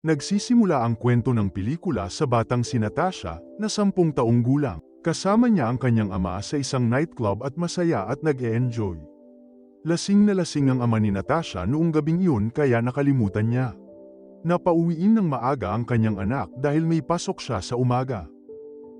Nagsisimula ang kwento ng pelikula sa batang si Natasha na sampung taong gulang. Kasama niya ang kanyang ama sa isang nightclub at masaya at nag-e-enjoy. Lasing na lasing ang ama ni Natasha noong gabing yun kaya nakalimutan niya. Napauwiin ng maaga ang kanyang anak dahil may pasok siya sa umaga.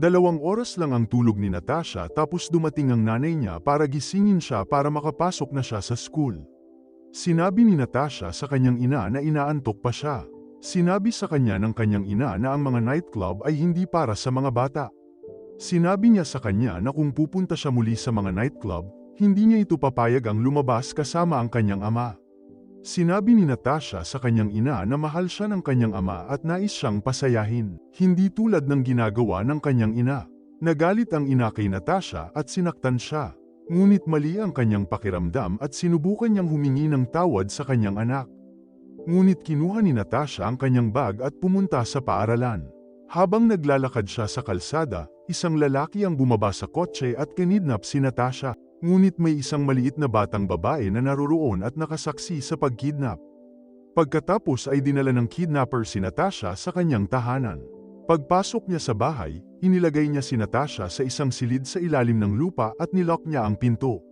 Dalawang oras lang ang tulog ni Natasha tapos dumating ang nanay niya para gisingin siya para makapasok na siya sa school. Sinabi ni Natasha sa kanyang ina na inaantok pa siya. Sinabi sa kanya ng kanyang ina na ang mga nightclub ay hindi para sa mga bata. Sinabi niya sa kanya na kung pupunta siya muli sa mga nightclub, hindi niya ito papayag ang lumabas kasama ang kanyang ama. Sinabi ni Natasha sa kanyang ina na mahal siya ng kanyang ama at nais siyang pasayahin, hindi tulad ng ginagawa ng kanyang ina. Nagalit ang ina kay Natasha at sinaktan siya. Ngunit mali ang kanyang pakiramdam at sinubukan niyang humingi ng tawad sa kanyang anak. Ngunit kinuha ni Natasha ang kanyang bag at pumunta sa paaralan. Habang naglalakad siya sa kalsada, isang lalaki ang bumaba sa kotse at kinidnap si Natasha. Ngunit may isang maliit na batang babae na naroroon at nakasaksi sa pagkidnap. Pagkatapos ay dinala ng kidnapper si Natasha sa kanyang tahanan. Pagpasok niya sa bahay, inilagay niya si Natasha sa isang silid sa ilalim ng lupa at nilock niya ang pinto.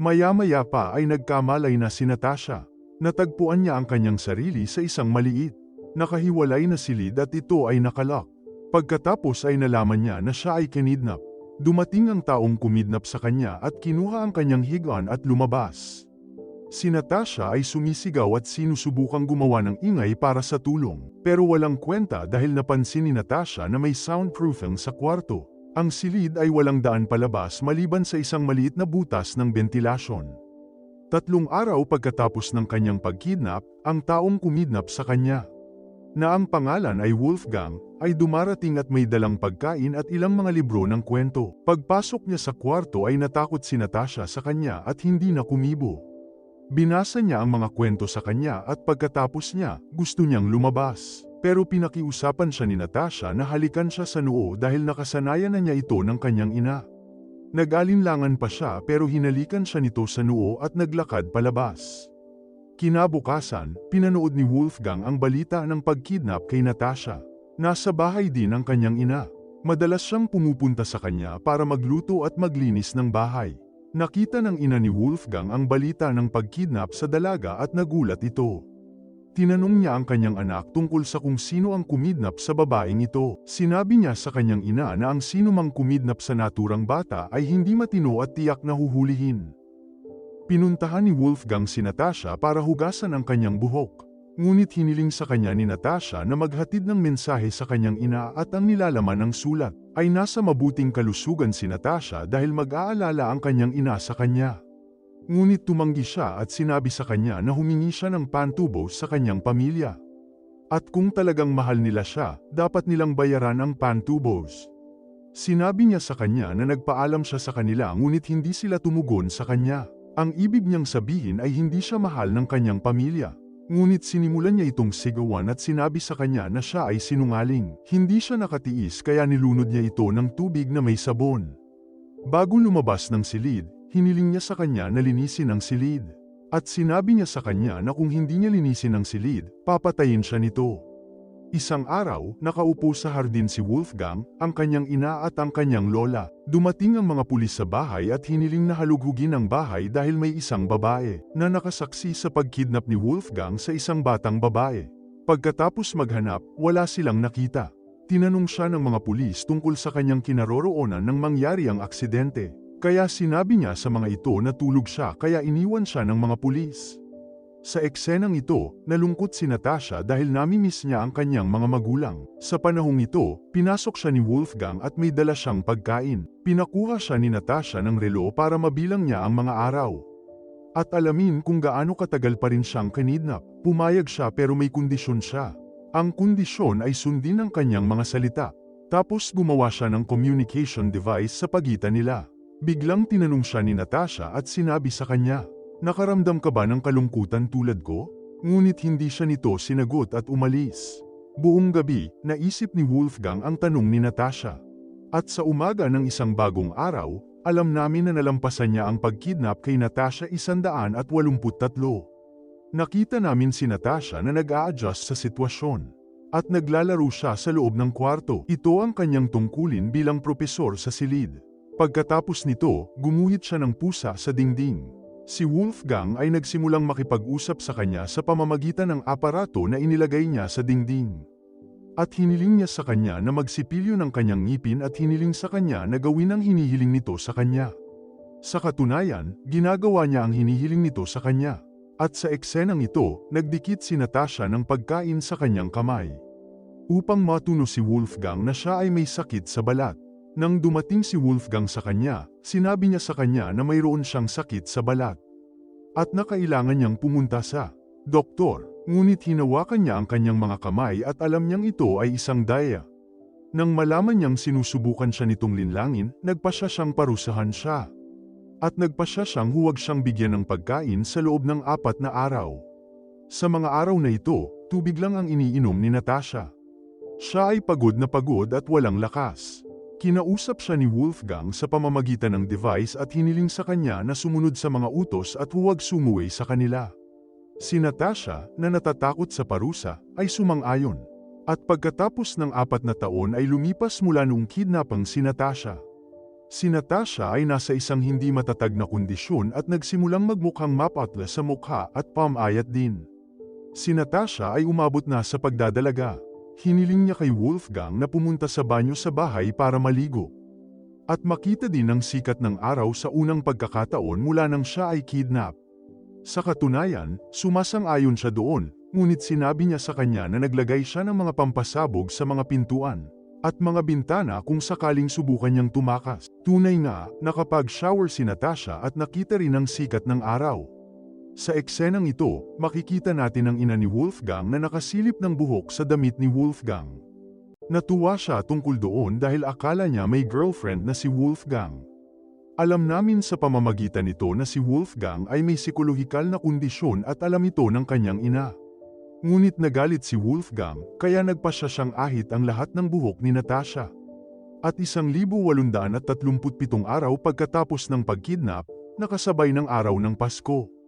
Maya-maya pa ay nagkamalay na si Natasha. Natagpuan niya ang kanyang sarili sa isang maliit, nakahiwalay na silid at ito ay nakalock. Pagkatapos ay nalaman niya na siya ay kinidnap. Dumating ang taong kumidnap sa kanya at kinuha ang kanyang higaan at lumabas. Si Natasha ay sumisigaw at sinusubukang gumawa ng ingay para sa tulong, pero walang kwenta dahil napansin ni Natasha na may soundproofing sa kwarto. Ang silid ay walang daan palabas maliban sa isang maliit na butas ng ventilasyon. Tatlong araw pagkatapos ng kanyang pagkidnap, ang taong kumidnap sa kanya, na ang pangalan ay Wolfgang, ay dumarating at may dalang pagkain at ilang mga libro ng kwento. Pagpasok niya sa kwarto ay natakot si Natasha sa kanya at hindi na kumibo. Binasa niya ang mga kwento sa kanya at pagkatapos niya, gusto niyang lumabas. Pero pinakiusapan siya ni Natasha na halikan siya sa noo dahil nakasanayan na niya ito ng kanyang ina. Nag-alinlangan pa siya pero hinalikan siya nito sa noo at naglakad palabas. Kinabukasan, pinanood ni Wolfgang ang balita ng pagkidnap kay Natasha. Nasa bahay din ang kanyang ina. Madalas siyang pumupunta sa kanya para magluto at maglinis ng bahay. Nakita ng ina ni Wolfgang ang balita ng pagkidnap sa dalaga at nagulat ito. Tinanong niya ang kanyang anak tungkol sa kung sino ang kumidnap sa babaeng ito. Sinabi niya sa kanyang ina na ang sino mang kumidnap sa naturang bata ay hindi matino at tiyak na huhulihin. Pinuntahan ni Wolfgang si Natasha para hugasan ang kanyang buhok. Ngunit hiniling sa kanya ni Natasha na maghatid ng mensahe sa kanyang ina at ang nilalaman ng sulat ay nasa mabuting kalusugan si Natasha dahil mag-aalala ang kanyang ina sa kanya. Ngunit tumanggi siya at sinabi sa kanya na humingi siya ng pantubo sa kanyang pamilya. At kung talagang mahal nila siya, dapat nilang bayaran ang pantubos. Sinabi niya sa kanya na nagpaalam siya sa kanila ngunit hindi sila tumugon sa kanya. Ang ibig niyang sabihin ay hindi siya mahal ng kanyang pamilya. Ngunit sinimulan niya itong sigawan at sinabi sa kanya na siya ay sinungaling. Hindi siya nakatiis kaya nilunod niya ito ng tubig na may sabon. Bago lumabas ng silid, hiniling niya sa kanya na linisin ang silid. At sinabi niya sa kanya na kung hindi niya linisin ang silid, papatayin siya nito. Isang araw, nakaupo sa hardin si Wolfgang, ang kanyang ina at ang kanyang lola. Dumating ang mga pulis sa bahay at hiniling na halughugin ang bahay dahil may isang babae na nakasaksi sa pagkidnap ni Wolfgang sa isang batang babae. Pagkatapos maghanap, wala silang nakita. Tinanong siya ng mga pulis tungkol sa kanyang kinaroroonan nang mangyari ang aksidente. Kaya sinabi niya sa mga ito na tulog siya kaya iniwan siya ng mga pulis. Sa eksenang ito, nalungkot si Natasha dahil namimiss niya ang kanyang mga magulang. Sa panahong ito, pinasok siya ni Wolfgang at may dala siyang pagkain. Pinakuha siya ni Natasha ng relo para mabilang niya ang mga araw. At alamin kung gaano katagal pa rin siyang kinidnap. Pumayag siya pero may kondisyon siya. Ang kondisyon ay sundin ang kanyang mga salita. Tapos gumawa siya ng communication device sa pagitan nila. Biglang tinanong siya ni Natasha at sinabi sa kanya, Nakaramdam ka ba ng kalungkutan tulad ko? Ngunit hindi siya nito sinagot at umalis. Buong gabi, naisip ni Wolfgang ang tanong ni Natasha. At sa umaga ng isang bagong araw, alam namin na nalampasan niya ang pagkidnap kay Natasha isandaan at walumput tatlo. Nakita namin si Natasha na nag-a-adjust sa sitwasyon. At naglalaro siya sa loob ng kwarto. Ito ang kanyang tungkulin bilang propesor sa silid. Pagkatapos nito, gumuhit siya ng pusa sa dingding. Si Wolfgang ay nagsimulang makipag-usap sa kanya sa pamamagitan ng aparato na inilagay niya sa dingding. At hiniling niya sa kanya na magsipilyo ng kanyang ngipin at hiniling sa kanya na gawin ang hinihiling nito sa kanya. Sa katunayan, ginagawa niya ang hinihiling nito sa kanya. At sa eksenang ito, nagdikit si Natasha ng pagkain sa kanyang kamay. Upang matuno si Wolfgang na siya ay may sakit sa balat. Nang dumating si Wolfgang sa kanya, sinabi niya sa kanya na mayroon siyang sakit sa balat. At na kailangan niyang pumunta sa doktor, ngunit hinawakan niya ang kanyang mga kamay at alam niyang ito ay isang daya. Nang malaman niyang sinusubukan siya nitong linlangin, nagpasya siyang parusahan siya. At nagpasya siyang huwag siyang bigyan ng pagkain sa loob ng apat na araw. Sa mga araw na ito, tubig lang ang iniinom ni Natasha. Siya ay pagod na pagod at walang lakas. Kinausap siya ni Wolfgang sa pamamagitan ng device at hiniling sa kanya na sumunod sa mga utos at huwag sumuwi sa kanila. Si Natasha, na natatakot sa parusa, ay sumang-ayon. At pagkatapos ng apat na taon ay lumipas mula noong kidnapang si Natasha. Si Natasha ay nasa isang hindi matatag na kondisyon at nagsimulang magmukhang mapatla sa mukha at pamayat din. Si Natasha ay umabot na sa pagdadalaga. Hiniling niya kay Wolfgang na pumunta sa banyo sa bahay para maligo. At makita din ang sikat ng araw sa unang pagkakataon mula nang siya ay kidnap. Sa katunayan, sumasang-ayon siya doon, ngunit sinabi niya sa kanya na naglagay siya ng mga pampasabog sa mga pintuan at mga bintana kung sakaling subukan niyang tumakas. Tunay nga, nakapag-shower si Natasha at nakita rin ang sikat ng araw. Sa eksenang ito, makikita natin ang ina ni Wolfgang na nakasilip ng buhok sa damit ni Wolfgang. Natuwa siya tungkol doon dahil akala niya may girlfriend na si Wolfgang. Alam namin sa pamamagitan nito na si Wolfgang ay may psikolohikal na kondisyon at alam ito ng kanyang ina. Ngunit nagalit si Wolfgang, kaya nagpasya siyang ahit ang lahat ng buhok ni Natasha. At isang libo walundaan at tatlumputpitong araw pagkatapos ng pagkidnap, nakasabay ng araw ng Pasko.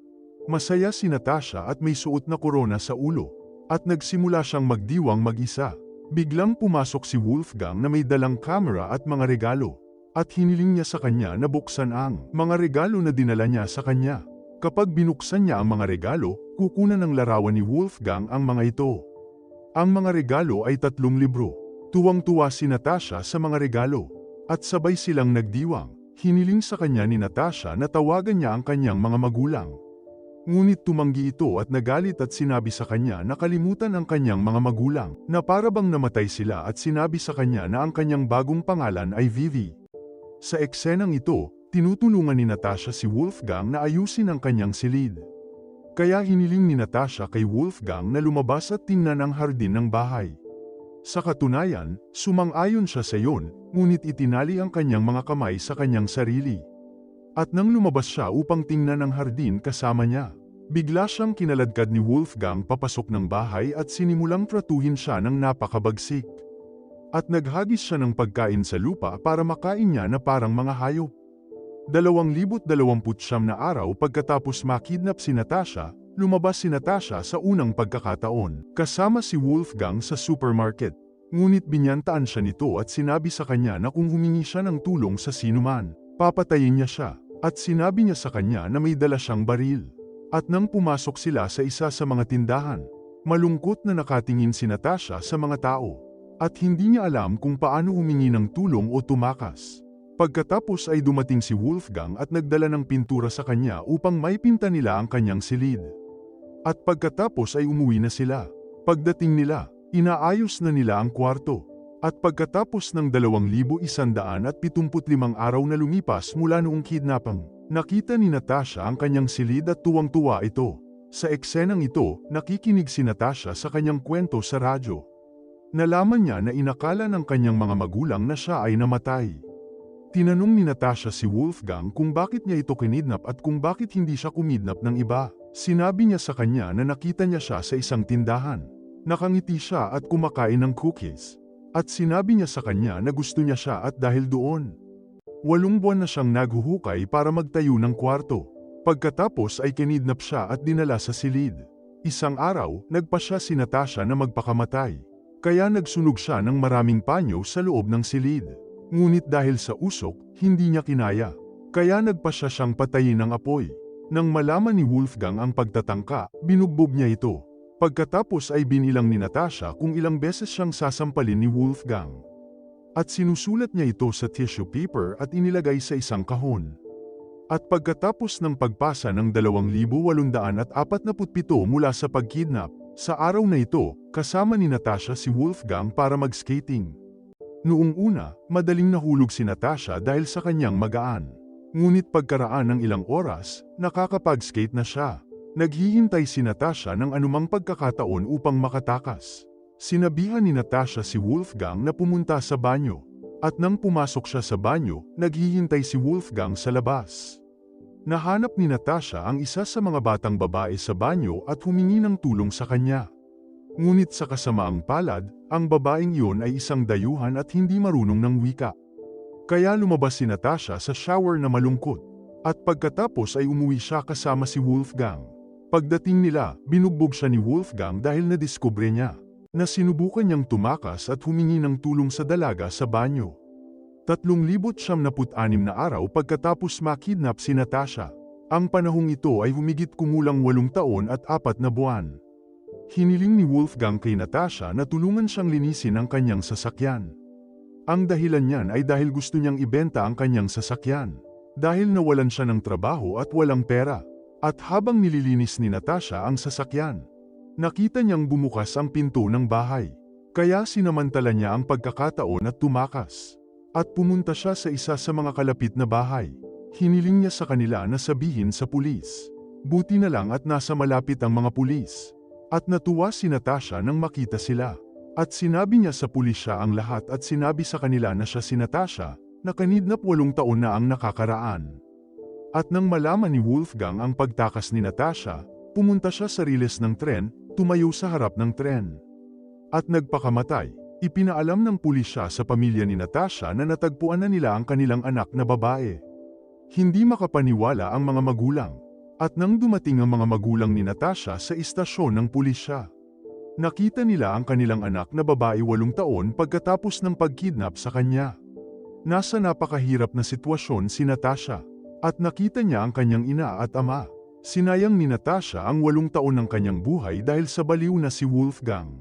Masaya si Natasha at may suot na korona sa ulo. At nagsimula siyang magdiwang mag-isa. Biglang pumasok si Wolfgang na may dalang kamera at mga regalo. At hiniling niya sa kanya na buksan ang mga regalo na dinala niya sa kanya. Kapag binuksan niya ang mga regalo, kukunan ng larawan ni Wolfgang ang mga ito. Ang mga regalo ay tatlong libro. Tuwang-tuwa si Natasha sa mga regalo. At sabay silang nagdiwang. Hiniling sa kanya ni Natasha na tawagan niya ang kanyang mga magulang. Ngunit tumanggi ito at nagalit at sinabi sa kanya na kalimutan ang kanyang mga magulang, na para bang namatay sila at sinabi sa kanya na ang kanyang bagong pangalan ay Vivi. Sa eksenang ito, tinutulungan ni Natasha si Wolfgang na ayusin ang kanyang silid. Kaya hiniling ni Natasha kay Wolfgang na lumabas at tingnan ang hardin ng bahay. Sa katunayan, sumang-ayon siya sa iyon, ngunit itinali ang kanyang mga kamay sa kanyang sarili. At nang lumabas siya upang tingnan ang hardin kasama niya, bigla siyang kinaladkad ni Wolfgang papasok ng bahay at sinimulang tratuhin siya ng napakabagsik. At naghagis siya ng pagkain sa lupa para makain niya na parang mga hayop. Dalawang libot dalawamput siyam na araw pagkatapos makidnap si Natasha, lumabas si Natasha sa unang pagkakataon, kasama si Wolfgang sa supermarket. Ngunit binyantaan siya nito at sinabi sa kanya na kung humingi siya ng tulong sa sinuman, papatayin niya siya. At sinabi niya sa kanya na may dala siyang baril. At nang pumasok sila sa isa sa mga tindahan, malungkot na nakatingin si Natasha sa mga tao. At hindi niya alam kung paano humingi ng tulong o tumakas. Pagkatapos ay dumating si Wolfgang at nagdala ng pintura sa kanya upang maipinta nila ang kanyang silid. At pagkatapos ay umuwi na sila. Pagdating nila, inaayos na nila ang kwarto. At pagkatapos ng 2,175 araw na lumipas mula noong kidnapang, nakita ni Natasha ang kanyang silid at tuwang-tuwa ito. Sa eksenang ito, nakikinig si Natasha sa kanyang kwento sa radyo. Nalaman niya na inakala ng kanyang mga magulang na siya ay namatay. Tinanong ni Natasha si Wolfgang kung bakit niya ito kinidnap at kung bakit hindi siya kumidnap ng iba. Sinabi niya sa kanya na nakita niya siya sa isang tindahan. Nakangiti siya at kumakain ng cookies. At sinabi niya sa kanya na gusto niya siya at dahil doon. Walong buwan na siyang naghuhukay para magtayo ng kwarto. Pagkatapos ay kinidnap siya at dinala sa silid. Isang araw, nagpa siya si Natasha na magpakamatay. Kaya nagsunog siya ng maraming panyo sa loob ng silid. Ngunit dahil sa usok, hindi niya kinaya. Kaya nagpa siya siyang patayin ng apoy. Nang malaman ni Wolfgang ang pagtatangka, binugbog niya ito. Pagkatapos ay binilang ni Natasha kung ilang beses siyang sasampalin ni Wolfgang. At sinusulat niya ito sa tissue paper at inilagay sa isang kahon. At pagkatapos ng pagpasa ng 2,847 mula sa pagkidnap, sa araw na ito, kasama ni Natasha si Wolfgang para mag-skating. Noong una, madaling nahulog si Natasha dahil sa kanyang magaan. Ngunit pagkaraan ng ilang oras, nakakapag-skate na siya. Naghihintay si Natasha ng anumang pagkakataon upang makatakas. Sinabihan ni Natasha si Wolfgang na pumunta sa banyo. At nang pumasok siya sa banyo, naghihintay si Wolfgang sa labas. Nahanap ni Natasha ang isa sa mga batang babae sa banyo at humingi ng tulong sa kanya. Ngunit sa kasamaang palad, ang babaeng iyon ay isang dayuhan at hindi marunong ng wika. Kaya lumabas si Natasha sa shower na malungkot. At pagkatapos ay umuwi siya kasama si Wolfgang. Pagdating nila, binugbog siya ni Wolfgang dahil nadiskubre niya na sinubukan niyang tumakas at humingi ng tulong sa dalaga sa banyo. 3,766 na araw pagkatapos makidnap si Natasha. Ang panahong ito ay humigit kumulang 8 taon at 4 na buwan. Hiniling ni Wolfgang kay Natasha na tulungan siyang linisin ang kanyang sasakyan. Ang dahilan niyan ay dahil gusto niyang ibenta ang kanyang sasakyan. Dahil nawalan siya ng trabaho at walang pera. At habang nililinis ni Natasha ang sasakyan, nakita niyang bumukas ang pinto ng bahay. Kaya sinamantala niya ang pagkakataon at tumakas. At pumunta siya sa isa sa mga kalapit na bahay. Hiniling niya sa kanila na sabihin sa pulis. Buti na lang at nasa malapit ang mga pulis. At natuwa si Natasha nang makita sila. At sinabi niya sa pulisya ang lahat at sinabi sa kanila na siya si Natasha, na kanidnap walong taon na ang nakakaraan. At nang malaman ni Wolfgang ang pagtakas ni Natasha, pumunta siya sa riles ng tren, tumayo sa harap ng tren. At nagpakamatay, ipinaalam ng pulisya sa pamilya ni Natasha na natagpuan na nila ang kanilang anak na babae. Hindi makapaniwala ang mga magulang. At nang dumating ang mga magulang ni Natasha sa istasyon ng pulisya, nakita nila ang kanilang anak na babae walong taon pagkatapos ng pagkidnap sa kanya. Nasa napakahirap na sitwasyon si Natasha, at nakita niya ang kanyang ina at ama. Sinayang ni Natasha ang walong taon ng kanyang buhay dahil sa baliw na si Wolfgang.